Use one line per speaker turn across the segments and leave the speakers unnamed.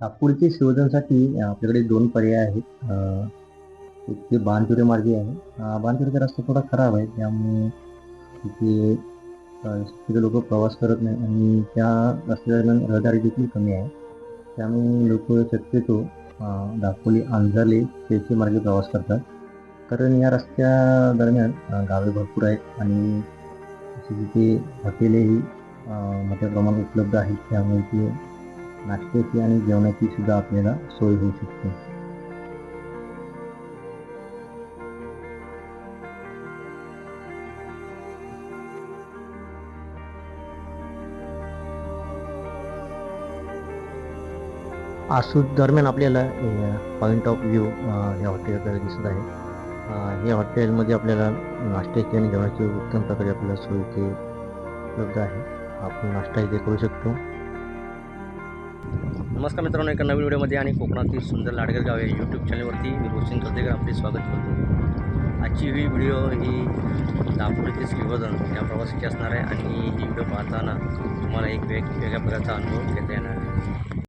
नागपूरचे शोधनसाठी आपल्याकडे दोन पर्याय आहेत. एक ते बाणचुरे मार्गे आहे. अ, रस्ता थोडा खराब आहे. त्यामुळे तिथे तिथे लोक प्रवास करत नाही आणि त्या रस्त्यादरम्यान रहदारी देखील कमी आहे. त्यामुळे लोक शक्यतो दापोली आंजाले त्याचे मार्गे प्रवास करतात. कारण या रस्त्या दरम्यान गावे भरपूर आहेत आणि तिथे हॉटेलही मोठ्या प्रमाणात उपलब्ध आहेत. त्यामुळे ते नाश्त्याची आणि जेवणाची सुद्धा आपल्याला सोय होऊ शकते. आसूद दरम्यान आपल्याला पॉईंट ऑफ व्ह्यू हे हॉटेल आपल्याला दिसत आहे. या हॉटेलमध्ये आपल्याला नाश्त्याची आणि जेवणाची उत्तम प्रकारे आपल्याला सोय इथे उपलब्ध आहे. आपण नाश्ता इथे करू शकतो.
नमस्कार मित्रांनो एका नवीन व्हिडिओमध्ये आणि कोकणातील सुंदर लाडगर गाव या यूट्यूब चॅनलवरती मी रोशन करतेकर आपले स्वागत करतो. आजची ही व्हिडिओ ही दापोली ते श्रीवर्धन या प्रवासाची असणार आहे आणि ही व्हिडिओ पाहताना तुम्हाला एक वेग वेगळ्या प्रकारचा अनुभव घेता येणार आहे.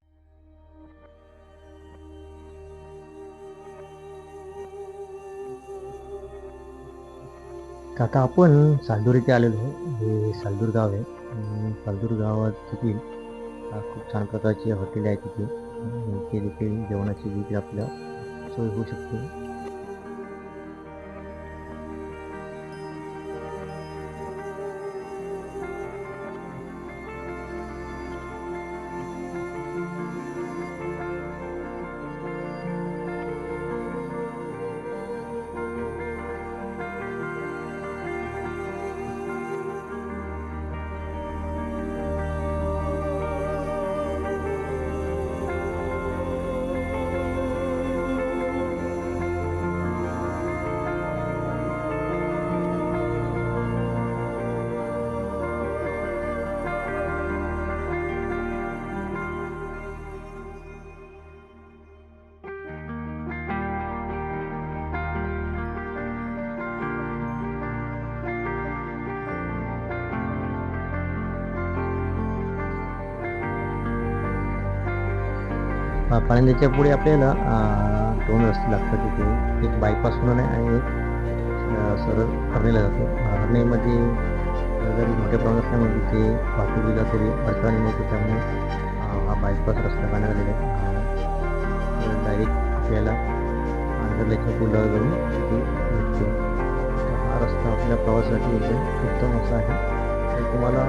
काका आपण सालदूर इथे आलेलो आहे. हे सालदूर गाव आहे. सालदूर गावात खूप छान प्रकारचे हॉटेल आहे तिथे. आणि देखील जेवणाची देखील आपल्या सोय होऊ शकते. अ, पुढे आपल्याला दोन रस्ते लागतात तिथे एक बायपास म्हणून आहे आणि एक सरळ हरणेला जातो. हरणेमध्ये जरी मोठ्या प्रमाणात असल्यामुळे तिथे वाहतुकीला थोडी अडचणी येते त्यामुळे हा बायपास रस्ता करण्यात आलेला आहे. डायरेक्ट आपल्याला आंतरलेच्या पुलावर जाऊन तिथे भेटतो. हा रस्ता आपल्या प्रवासासाठी एकदम उत्तम असा आहे. तर तुम्हाला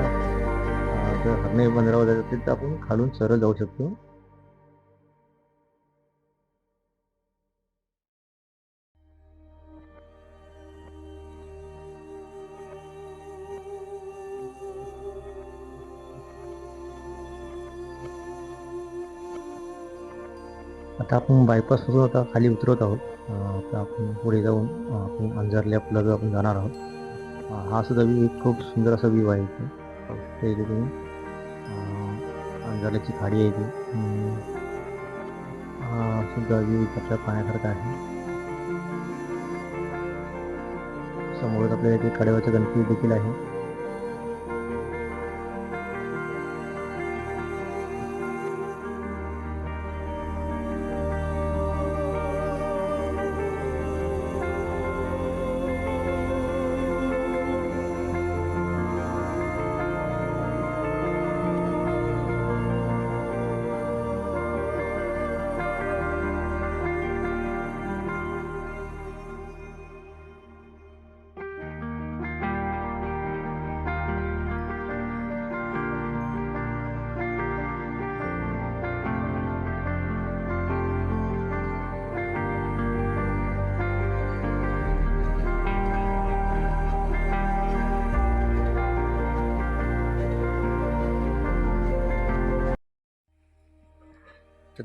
जर हरणे बंदरावर जायचं असेल तर आपण खालून सरळ जाऊ शकतो. आता आपण बायपासपासून आता खाली उतरत आहोत. आता आपण पुढे जाऊन आपण अंजारल्या पुलावर आपण जाणार आहोत. हा सुद्धा व्यू एक खूप सुंदर असा व्ह्यू आहे इथे. इथे तुम्ही. अंजारल्याची खाडी आहे ती हा सुद्धा व्ह्यू इकडच्या पाण्यासारखा आहे. समोर आपल्याला इथे कडेवाचा गणपती देखील आहे.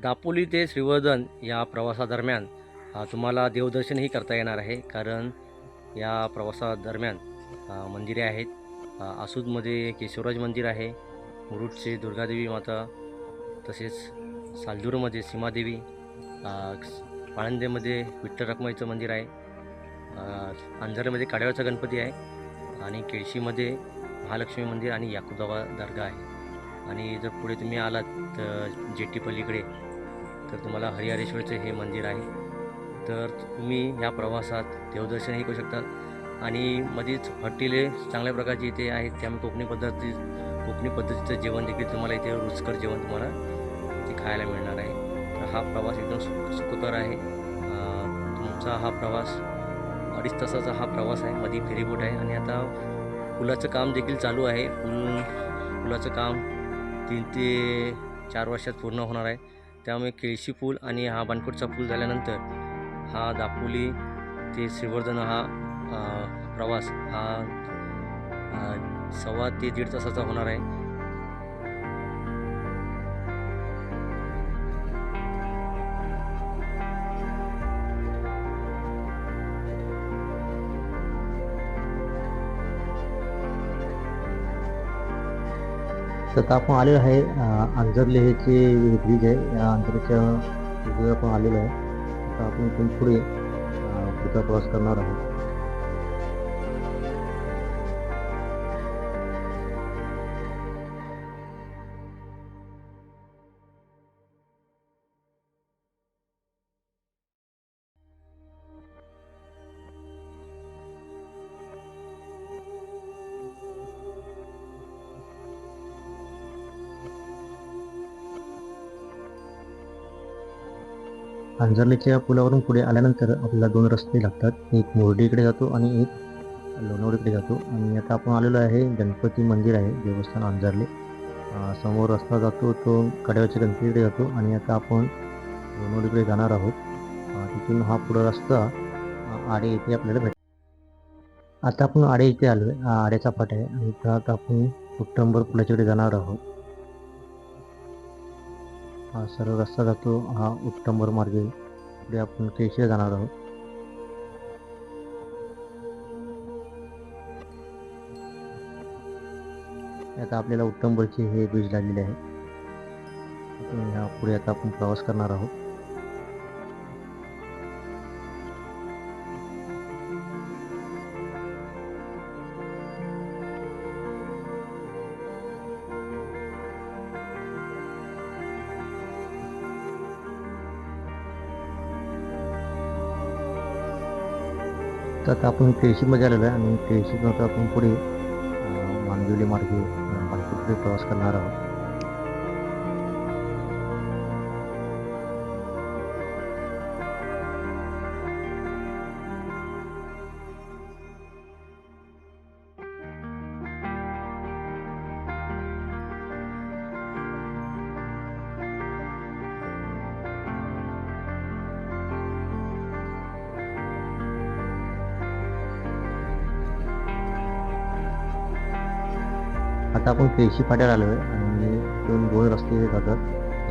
दापोली ते श्रीवर्धन या प्रवासादरम्यान तुम्हाला देवदर्शनही करता येणार आहे. कारण या प्रवासादरम्यान मंदिरे आहेत. आसूदमध्ये केशवराज मंदिर आहे मुरुडचे दुर्गादेवी माता तसेच सालदूरमध्ये सीमादेवी पाळंदेमध्ये विठ्ठल रखमाईचं मंदिर आहे अंधारमध्ये अंधारेमध्ये गणपती आहे आणि केळशीमध्ये महालक्ष्मी मंदिर आणि याकुबाबा दर्गा आहे. आणि जर पुढे तुम्ही आलात तर जेट्टीपल्लीकडे पलीकडे तर तुम्हाला हरिहरेश्वरचं हे मंदिर आहे. तर तुम्ही ह्या प्रवासात देवदर्शनही करू शकता. आणि मध्येच हॉटेले चांगल्या प्रकारची इथे आहेत त्यामुळे कोकणी पद्धती कोकणी पद्धतीचं जेवण देखील तुम्हाला इथे रुचकर जेवण तुम्हाला ते खायला मिळणार आहे. तर हा प्रवास एकदम सु सुखकर आहे. तुमचा हा प्रवास अडीच तासाचा हा प्रवास आहे. मध्ये फेरीबोट आहे. आणि आता पुलाचं काम देखील चालू आहे. पूल पुलाचं काम तीन ते चार वर्षात पूर्ण होणार आहे. त्यामुळे केळशी पूल आणि हा बाणकोटचा पूल झाल्यानंतर हा दापोली ते श्रीवर्धन हा प्रवास हा सव्वा ते दीड तासाचा होणार आहे.
तर आता आपण आलेलो आहे. अं, हे जे ब्रिज आहे या आंजर्लेच्या ब्रिजवर आपण आलेलो आहे. आता आपण इथून पुढे पुढचा प्रवास करणार आहोत. अंजर्लीच्या पुलावरून पुढे आल्यानंतर आपल्याला दोन रस्ते लागतात. एक मोर्डीकडे जातो आणि एक लोणावळीकडे जातो. आणि आता आपण आलेलो आहे गणपती मंदिर आहे देवस्थान अंजर्ले. समोर रस्ता जातो तो कड्यावरच्या गणपतीकडे जातो आणि आता आपण लोणावळीकडे जाणार आहोत. तिथून हा पुढं रस्ता आडे येथे आपल्याला भेट आता आपण आडे इथे आलो आहे. आड्याचा फाट आहे आणि इथं आता आपण उत्तंबर पुलाच्याकडे जाणार आहोत. हा सरळ रस्ता जातो. हा उत्तंबर मार्गे पुढे आपण केशरी जाणार आहोत. आता आपल्याला उत्तमबरचे हे ब्रिज लागलेले आहे. ह्या पुढे आता आपण प्रवास करणार आहोत. तर आता आपण केळशीमध्ये आलेलो आहे आणि केळशीतून आता आपण पुढे अं, मांदिवली मार्गे अं, प्रवास करणार आहोत. आता आपण केळशी फाट्यावर आलो आहे आणि दोन दोन रस्ते जातात.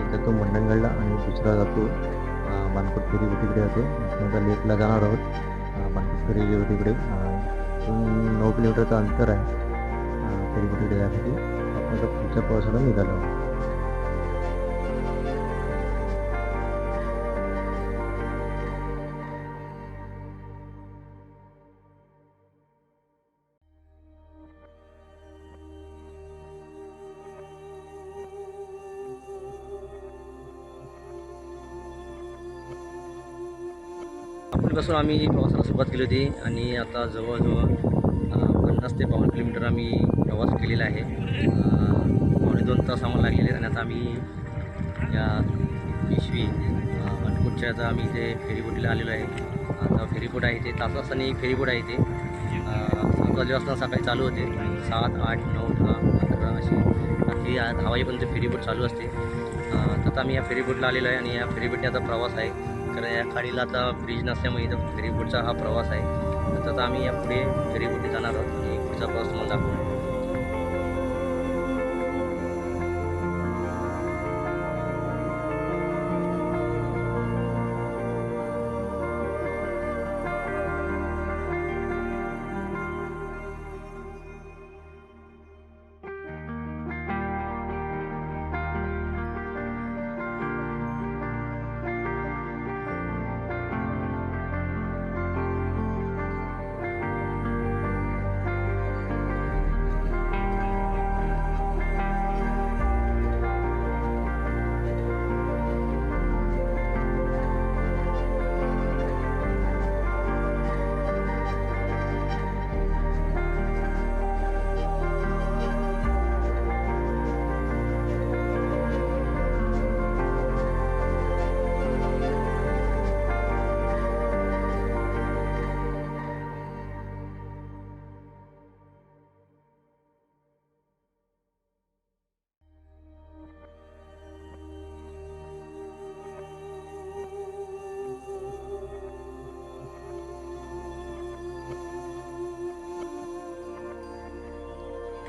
एक जातो मंडणगडला आणि दुसरा जातो अं, बाणकोट जातो. त्यानंतर लेकला जाणार आहोत अं, बाणकोट फेरी नऊ किलोमीटरचं अंतर आहे तरी फेरी बोटीकडे जाण्यासाठी आपण पुढच्या प्रवासाला निघालो आहोत.
दापोलीपासून आम्ही प्रवासाला सुरुवात केली होती आणि आता जवळजवळ पन्नास ते बावन्न किलोमीटर आम्ही प्रवास केलेला आहे. पावणे दोन तास आम्हाला लागलेले आहेत आणि आता आम्ही या पिशवी अनकोटच्या आता आम्ही इथे फेरीबोटीला आलेलो आहे. आता फेरीबोट आहे इथे तास तासाने एक फेरीबोट आहे इथे. अं, सात वाजल्यापासून सकाळी चालू होते सात आठ नऊ दहा अकरा अशी रात्री दहा वाजेपर्यंत फेरीबोट चालू असते. तर आता आम्ही या फेरीबोटला आलेलो आहे आणि या फेरीबोटने आता प्रवास आहे. कारण या खाडीला आता ब्रिज नसल्यामुळे इथं फेरीबोटचा हा प्रवास आहे. तर आता आम्ही या पुढे फेरीबोटी जाणार आहोत आणि पुढचा प्रवास तुम्हाला दाखवू.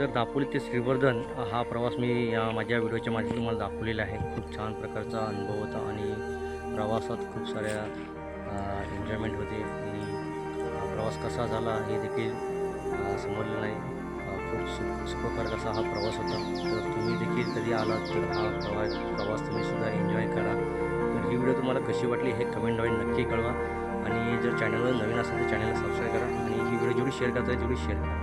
तर दापोली ते श्रीवर्धन हा प्रवास मी या माझ्या व्हिडिओच्या माध्यमातून तुम्हाला दाखवलेला आहे. खूप छान प्रकारचा अनुभव होता आणि प्रवासात खूप साऱ्या एन्जॉयमेंट होते आणि प्रवास कसा झाला हे देखील समजलं नाही. खूप सुख सुखकारक असा हा प्रवास होता. तर तुम्ही देखील कधी आलात तर हा प्रवास प्रवास तुम्ही सुद्धा एन्जॉय करा. तर ही व्हिडिओ तुम्हाला कशी वाटली हे कमेंटद्वारे नक्की कळवा. आणि जर चॅनलवर नवीन असेल तर चॅनलला सबस्क्राईब करा. आणि ही व्हिडिओ जेवढी शेअर करता येईल तेवढी शेअर करा.